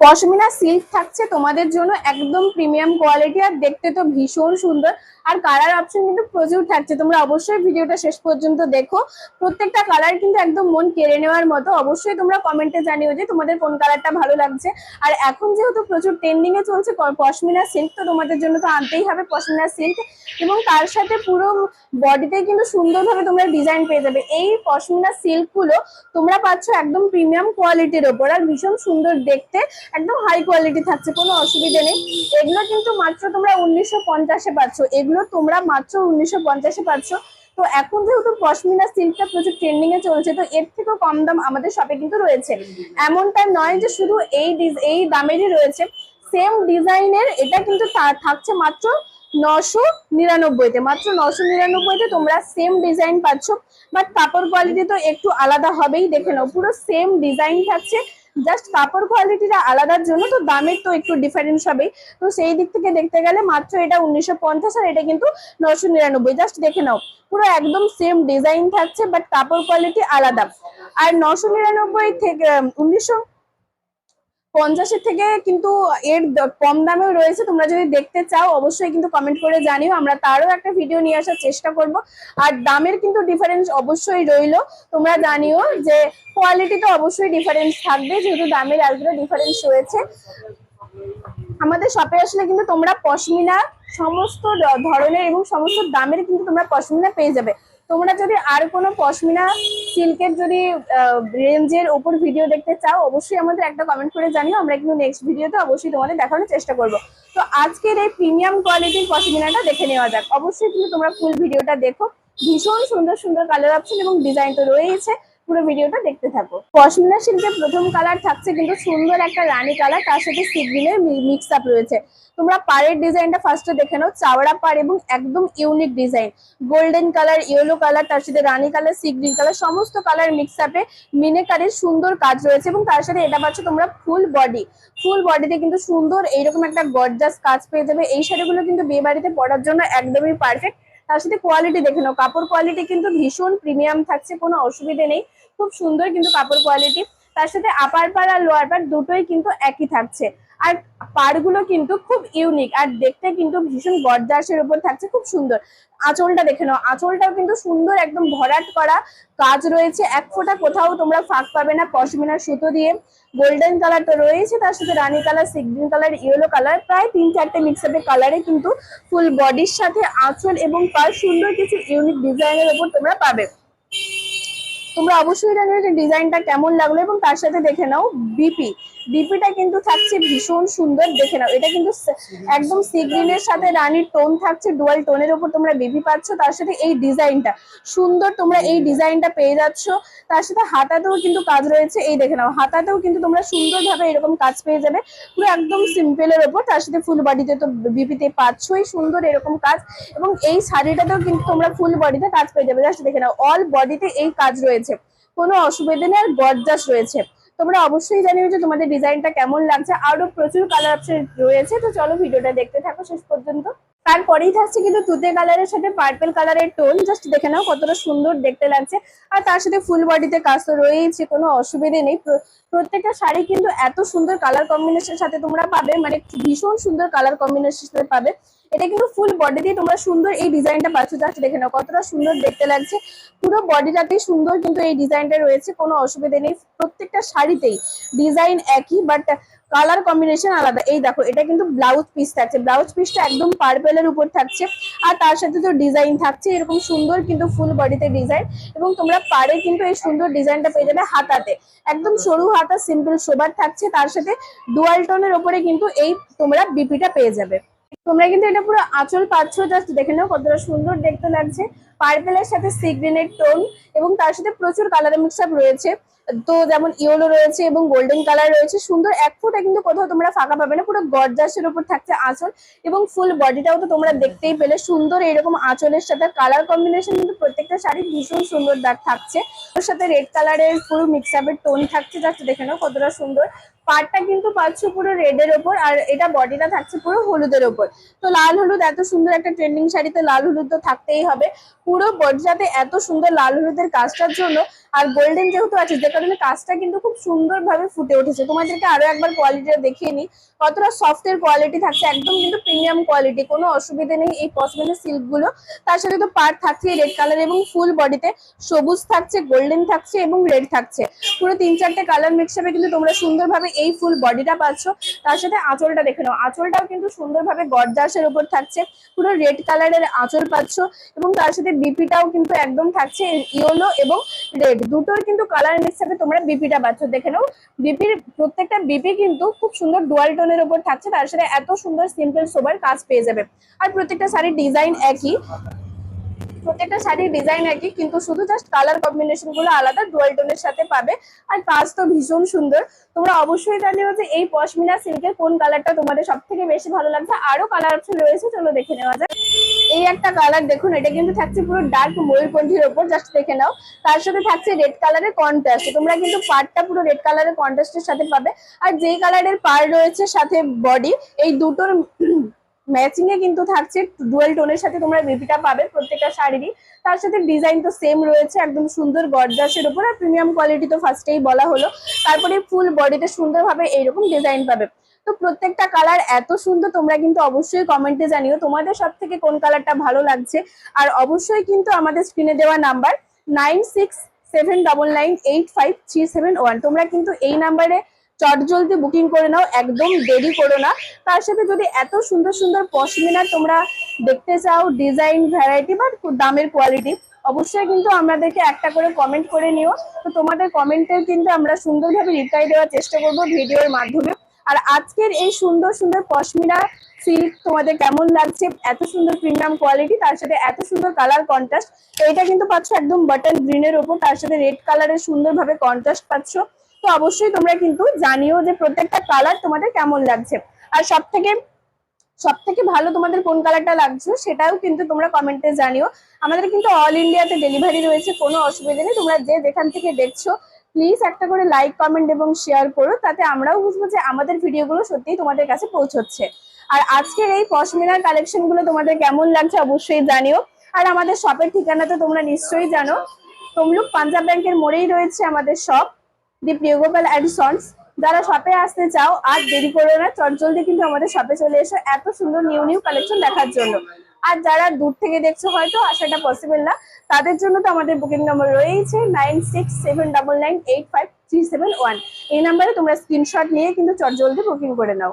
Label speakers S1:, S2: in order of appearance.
S1: Pashmina silk থাকছে তোমাদের জন্য একদম প্রিমিয়াম কোয়ালিটি আর দেখতে তো ভীষণ সুন্দর। আর কালার অপশন কিন্তু প্রচুর থাকছে। তোমরা অবশ্যই ভিডিওটা শেষ পর্যন্ত দেখো। প্রত্যেকটা কালার কিন্তু একদম মন কেড়ে নেওয়ার মতো। অবশ্যই তোমরা কমেন্টে জানিও যে তোমাদের কোন কালারটা ভালো লাগছে। আর এখন যেহেতু প্রচুর ট্রেন্ডিং এ চলছে পশমিনা সিল্ক তো তোমাদের জন্য তো আনতেই হবে, পশমিনা সিল্ক এবং তার সাথে পুরো বডিতে কিন্তু সুন্দরভাবে তোমরা ডিজাইন পেয়ে যাবে। এই পশমিনা সিল্কগুলো তোমরা পাচ্ছ একদম প্রিমিয়াম কোয়ালিটির ওপর। আর ভীষণ সুন্দর দেখতে। একদম হাই কোয়ালিটি থাকছে, কোনো অসুবিধা নেই। এগুলো কিন্তু মাত্র তোমরা উনিশশো পঞ্চাশে পাচ্ছ এগুলো তোমরা মাত্র উনিশশো পঞ্চাশে পাচ্ছ তো এখন যেহেতু পশমিনা সিল্কটা প্রচুর ট্রেন্ডিংয়ে চলছে, তো এর থেকেও কম দাম আমাদের শপে কিন্তু রয়েছে। এমনটা নয় যে শুধু এই এই দামেরই রয়েছে। সেম ডিজাইনের এটা কিন্তু থাকছে মাত্র নশো নিরানব্বইতে মাত্র নশো নিরানব্বইতে তোমরা সেম ডিজাইন পাচ্ছ বাট কাপড় কোয়ালিটি তো একটু আলাদা হবেই, দেখে নাও। পুরো সেম ডিজাইন থাকছে জাস্ট কাপড় কোয়ালিটিটা আলাদার জন্য, তো দামের তো একটু ডিফারেন্স হবেই। তো সেই দিক থেকে দেখতে গেলে মাত্র এটা উনিশশো পঞ্চাশ, আর এটা কিন্তু নশো নিরানব্বই। জাস্ট দেখে নাও, পুরো একদম সেম ডিজাইন থাকছে বাট কাপড় কোয়ালিটি আলাদা। আর নশো নিরানব্বই থেকে, উনিশশো পঞ্চাশের থেকে কিন্তু এর কম দামেও রয়েছে। তোমরা যদি দেখতে চাও, অবশ্যই কিন্তু কমেন্ট করে জানিও। আমরা তারও একটা ভিডিও নিয়ে আসার চেষ্টা করব। আর দামের কিন্তু ডিফারেন্স অবশ্যই রইল। তোমরা জানিও যে কোয়ালিটি তো অবশ্যই ডিফারেন্স থাকবে, যেহেতু দামের এতটা ডিফারেন্স রয়েছে। আমাদের শপে আসলে কিন্তু তোমরা পশমিনা সমস্ত ধরনের এবং সমস্ত দামের কিন্তু তোমরা পশমিনা পেয়ে যাবে। তোমরা যদি আর কোনো পশমিনা সিল্কের যদি রেঞ্জের ওপর ভিডিও দেখতে চাও, অবশ্যই আমাদের একটা কমেন্ট করে জানিও। আমরা কিন্তু নেক্সট ভিডিওতে অবশ্যই তোমাদের দেখানোর চেষ্টা করব। তো আজকের এই প্রিমিয়াম কোয়ালিটির পশমিনাটা দেখে নেওয়া যাক। অবশ্যই কিন্তু তোমরা ফুল ভিডিওটা দেখো। ভীষণ সুন্দর সুন্দর কালার অপশন এবং ডিজাইন তো রয়েছে পুরো ভিডিওটা দেখতে থাকো। পশমিনা সিল্কের প্রথম কালার থাকছে কিন্তু সুন্দর একটা রানী কালার তার সাথে সিগ্রিনের মিক্স আপ রয়েছে। তোমরা পাড়ের ডিজাইনটা ফার্স্টে দেখে নাও, চাওড়া পাড় এবং একদম unique design golden colour yellow colour তার সাথে রানী কালার সি গ্রিন কালার সমস্ত কালার মিক্স আপে মিনেকারের সুন্দর কাজ রয়েছে এবং তার সাথে এটা পাচ্ছ তোমরা ফুল বডি ফুল বডিতে কিন্তু সুন্দর এইরকম একটা গর্জাস কাজ পেয়ে যাবে। এই শাড়িগুলো কিন্তু বিয়ে বাড়িতে পরার জন্য একদমই পারফেক্ট তার সাথে কোয়ালিটি দেখে নাও, কাপড় কোয়ালিটি কিন্তু ভীষণ প্রিমিয়াম থাকছে, কোনো অসুবিধে নেই। খুব সুন্দর কিন্তু কাপড় কোয়ালিটি তার সাথে আপার পার আর লোয়ার পার দুটোই কিন্তু একই থাকছে। আর পাড়গুলো কিন্তু খুব ইউনিক আর দেখতে কিন্তু ভীষণ গর্জাসের উপর থাকছে, খুব সুন্দর। আঁচলটা দেখে নাও, আঁচলটাও কিন্তু সুন্দর একদম ভরাট করা কাজ রয়েছে। এক ফোঁটা কোথাও তোমরা ফাঁক পাবে না, পশমিনার সুতো দিয়ে। গোল্ডেন কালার তো রয়েছে, তার সাথে রানী colour sea green colour yellow colour প্রায় তিন চারটে মিক্সআপের কালারে কিন্তু ফুল বডির সাথে আঁচল এবং পার সুন্দর কিছু ইউনিক ডিজাইনের উপর তোমরা পাবে। তোমরা অবশ্যই যে ডিজাইনটা কেমন লাগল এবং তার সাথে দেখে নাও বিপি বিপিটা কিন্তু থাকছে ভীষণ সুন্দর, দেখে নাও। এটা কিন্তু একদম সি গ্রিনের সাথে রানীর টোন থাকছে, ডুয়াল টোনের উপর তোমরা বিপি পাচ্ছ, তার সাথে এই ডিজাইনটা। সুন্দর তোমরা এই ডিজাইনটা পেয়ে যাচ্ছ। তার সাথে হাতাতেও কিন্তু কাজ রয়েছে, এই দেখে নাও। হাতাতেও কিন্তু তোমরা সুন্দরভাবে এরকম কাজ পেয়ে যাবে। পুরো একদম সিম্পলের ওপর, তার সাথে ফুল বডিতে তো বিপিতে পাচ্ছই সুন্দর এরকম কাজ। এবং এই শাড়িটাতেও কিন্তু তোমরা ফুল বডিতে কাজ পেয়ে যাবে। জাস্ট দেখে নাও, অল বডিতে এই কাজ রয়েছে। কোনো অসুবিধা নেই, আর গর্জাস রয়েছে। তোমরা অবশ্যই জানিও যে তোমাদের ডিজাইনটা কেমন লাগছে। আরও প্রচুর কালার অপশন রয়েছে। তো চলো ভিডিওটা দেখতে থাকো শেষ পর্যন্ত। তারপরেই থাকছে কিন্তু তুতে কালারের সাথে পার্পল কালারের টোন জাস্ট দেখে নাও কতটা সুন্দর দেখতে লাগছে। আর তার সাথে ফুল বডিতে কাজ তো রয়েছে কোনো অসুবিধে নেই। প্র- প্রত্যেকটা শাড়ি কিন্তু এত সুন্দর কালার কম্বিনেশনের সাথে তোমরা পাবে। মানে ভীষণ সুন্দর কালার কম্বিনেশনের সাথে পাবে। এটা কিন্তু ফুল বডি দিয়ে তোমরা সুন্দর এই ডিজাইনটা পাচ্ছ। জাস্ট দেখে নাও, কতটা সুন্দর দেখতে লাগছে। পুরো বডিটাতেই সুন্দর কিন্তু এই ডিজাইনটা রয়েছে, কোনো অসুবিধা নেই। প্রত্যেকটা শাড়িতেই ডিজাইন একই বাট কালার কম্বিনেশন আলাদা। এই দেখো, এটা কিন্তু ব্লাউজ পিস থাকছে। ব্লাউজ পিসটা একদম পার্পেলের উপর থাকছে, আর তার সাথে তো ডিজাইন থাকছে। এরকম সুন্দর কিন্তু ফুল বডিতে ডিজাইন এবং তোমরা পারে কিন্তু এই সুন্দর ডিজাইনটা পেয়ে যাবে হাতাতে। একদম সরু হাতা সিম্পল সোবার থাকছে। তার সাথে ডুয়াল টোনের ওপরে কিন্তু এই তোমরা বিপিটা পেয়ে যাবে। তোমরা কিন্তু এটা পুরো আঁচল পাচ্ছ জাস্ট দেখে নাও কতটা সুন্দর দেখতে লাগছে। পার্পেলের সাথে সি গ্রিনের টোন এবং তার সাথে প্রচুর কালার মিক্স আপ রয়েছে। তো যেমন ইয়েলো রয়েছে এবং গোল্ডেন কালার রয়েছে। সুন্দর এক ফুটা কিন্তু কোথাও তোমরা ফাঁকা পাবে না, পুরো গর্জাসের উপর থাকছে আঁচল এবং ফুল বডিটাও তো তোমরা দেখতেই পেলে। সুন্দর এরকম আঁচলের সাথে কালার কম্বিনেশন কিন্তু প্রত্যেকটা শাড়ি ভীষণ সুন্দর দাগ থাকছে। ওর সাথে রেড কালারের পুরো মিক্স আপের টোন থাকছে জাস্ট দেখে নাও কতটা সুন্দর। পাড়টা কিন্তু পাচ্ছ পুরো রেডের ওপর আর এটা বডিটা থাকছে পুরো হলুদের ওপর। তো লাল হলুদ এত সুন্দর একটা ট্রেন্ডিং শাড়িতে লাল হলুদ তো থাকতেই হবে। পুরো বডিটাতে এত সুন্দর লাল হলুদের কাজটার জন্য, আর গোল্ডেন যেহেতু আছে, যে কারণে কাজটা কিন্তু খুব সুন্দরভাবে ফুটে উঠেছে। তোমাদেরকে আরও একবার কোয়ালিটিটা দেখিয়ে নিই। কতটা সফটের কোয়ালিটি থাকছে, একদম কিন্তু প্রিমিয়াম কোয়ালিটি কোনো অসুবিধা নেই এই সিল্কগুলো তার সাথে তো পার্ট থাকছে রেড কালার এবং ফুল বডিতে সবুজ থাকছে গোল্ডেন থাকছে এবং রেড থাকছে। পুরো তিন চারটে কালার মিক্স হবে কিন্তু তোমরা সুন্দরভাবে এই ফুল বডিটা পাচ্ছ। তার সাথে আঁচলটা দেখে নাও। আঁচলটাও কিন্তু সুন্দরভাবে গর্জাসের উপর থাকছে। পুরো রেড কালারের আঁচল পাচ্ছ এবং তার সাথে বিপিটাও কিন্তু একদম থাকছে ইয়েলো এবং রেড দুটোর কিন্তু কালার হবে তোমরা বিপিটা পাচ্ছ। দেখে নাও বিপির প্রত্যেকটা বিপি কিন্তু খুব সুন্দর ডুয়াল টোনের উপর থাকছে। তার সাথে এত সুন্দর সিম্পল সোবার কাজ পেয়ে যাবে। আর প্রত্যেকটা শাড়ির ডিজাইন একই। প্রত্যেকটা শাড়ির ডিজাইন একই, কিন্তু শুধু জাস্ট কালার কম্বিনেশনগুলো আলাদা ডুয়াল টোনের সাথে পাবে। আর কাজ তো ভীষণ সুন্দর। তোমরা অবশ্যই জানিও যে এই পশমিনা সিল্কের কোন কালারটা তোমাদের সব থেকে বেশি ভালো লাগছে। আরও কালার অপশন রয়েছে, চলো দেখে নেওয়া যাক। এই একটা কালার দেখুন, এটা কিন্তু থাকছে পুরো ডার্ক ময়ূরপন্থীর ওপর জাস্ট দেখে নাও। তার সাথে থাকছে রেড কালারের কন্ট্রাস্ট তোমরা কিন্তু পার্টটা পুরো রেড কালারের কন্ট্রাস্টের সাথে পাবে। আর যেই কালারের পার রয়েছে সাথে বডি এই দুটোর ম্যাচিং এ কিন্তু থাকছে ডুয়েল টোনের সাথে তোমরা বেবিটা পাবে প্রত্যেকটা শাড়িরই। তার সাথে ডিজাইন তো সেম রয়েছে, একদম সুন্দর গর্জাসের উপর, আর প্রিমিয়াম কোয়ালিটি তো ফার্স্টেই বলা হলো। তারপরে ফুল বডিতে সুন্দরভাবে এইরকম ডিজাইন পাবে। তো প্রত্যেকটা কালার এত সুন্দর, তোমরা কিন্তু অবশ্যই কমেন্টে জানিও তোমাদের সব থেকে কোন কালারটা ভালো লাগছে। আর অবশ্যই কিন্তু আমাদের স্ক্রিনে দেওয়া number nine six seven double nine eight five three seven one তোমরা কিন্তু এই নাম্বারে চট জলদি বুকিং করে নাও, একদম দেরি করো না। তার সাথে যদি এত সুন্দর সুন্দর পশমিনা তোমরা দেখতে চাও ডিজাইন ভ্যারাইটি বা দামের কোয়ালিটি অবশ্যই কিন্তু আমাদেরকে একটা করে কমেন্ট করে নিও। তো তোমাদের কমেন্টের কিন্তু আমরা সুন্দরভাবে রিপ্লাই দেওয়ার চেষ্টা করব ভিডিওর মাধ্যমে। আর আজকের এই সুন্দর সুন্দর পশমিনা সিল্ক তোমাদের কেমন লাগছে, এত সুন্দর প্রিমিয়াম কোয়ালিটি তার সাথে এত সুন্দর কালার কন্ট্রাস্ট এটা কিন্তু পাচ্ছ একদম বাটন গ্রিনের ওপর, তার সাথে রেড কালারের সুন্দরভাবে কন্ট্রাস্ট পাচ্ছ। তো অবশ্যই তোমরা কিন্তু জানিও যে প্রত্যেকটা কালার তোমাদের কেমন লাগছে। আর সব থেকে সব থেকে ভালো তোমাদের কোন কালারটা লাগছে সেটাও কিন্তু তোমরা কমেন্টে জানিও। আমাদের কিন্তু অল ইন্ডিয়াতে ডেলিভারি রয়েছে, কোনো অসুবিধা নেই। তোমরা যে যেখান থেকে দেখছ প্লিজ একটা করে লাইক কমেন্ট এবং শেয়ার করো, তাতে আমরাও বুঝব যে আমাদের ভিডিওগুলো সত্যিই তোমাদের কাছে পৌঁছচ্ছে। আর আজকের এই পশমিনার কালেকশনগুলো তোমাদের কেমন লাগছে অবশ্যই জানিও। আর আমাদের শপের ঠিকানা তো তোমরা নিশ্চয়ই জানো। তমলুক পাঞ্জাব ব্যাংকের মোড়েই রয়েছে আমাদের shop the Priyagopal and sons যারা শপে আসতে চাও, আর দেরি করো না, চটজলদি কিন্তু আমাদের শপে চলে এসো। এত সুন্দর নিউ নিউ কালেকশন দেখার জন্য। আর যারা দূর থেকে দেখছ হয়তো আসাটা পসিবল না, তাদের জন্য তো আমাদের বুকিং নম্বর রয়েছে nine six seven double nine eight five three seven one এই নাম্বারে তোমরা স্ক্রিনশট নিয়ে কিন্তু চটজলদি বুকিং করে নাও।